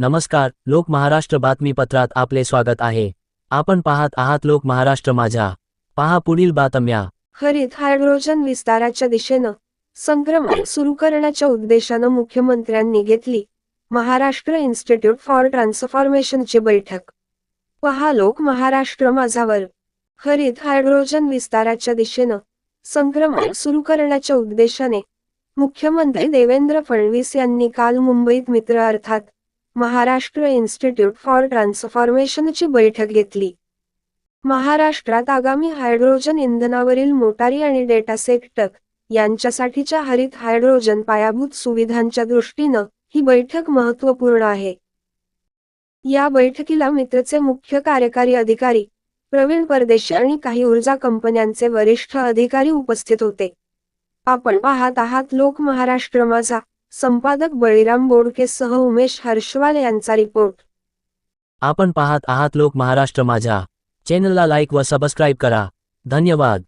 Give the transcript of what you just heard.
नमस्कार लोक महाराष्ट्र बातमीपत्रात आपले स्वागत आहे. आपण पाहत आहात लोक महाराष्ट्र माझ्या. पहा पुढील बातम्या. हरित हायड्रोजन विस्ताराच्या दिशेनं संक्रमण सुरू करण्याच्या उद्देशानं मुख्यमंत्र्यांनी घेतली महाराष्ट्र इन्स्टिट्यूट फॉर ट्रान्सफॉर्मेशनची बैठक. पहा लोक महाराष्ट्र माझावर हरित हायड्रोजन विस्ताराच्या दिशेनं संक्रमण सुरू करण्याच्या उद्देशाने मुख्यमंत्री देवेंद्र फडणवीस यांनी काल मुंबईत मित्र अर्थात महाराष्ट्र इन्स्टिट्यूट फॉर ट्रान्सफॉर्मेशनची बैठक घेतली. महाराष्ट्रात आगामी हायड्रोजन इंधनावरील मोटारी आणि डेटा सेक्टर यांच्यासाठीच्या हरित हायड्रोजन पायाभूत सुविधांच्या दृष्टीनं ही बैठक महत्त्वपूर्ण आहे. या बैठकीला मित्रचे मुख्य कार्यकारी अधिकारी प्रवीण परदेशी आणि काही ऊर्जा कंपन्यांचे वरिष्ठ अधिकारी उपस्थित होते. आपण पाहत आहात लोक महाराष्ट्र माझा. संपादक बळीराम बोडकेसह उमेश हर्षवाल यांचा रिपोर्ट. आपण पाहत आहात लोक महाराष्ट्र माझ्या. चॅनलला लाईक व सबस्क्राईब करा. धन्यवाद.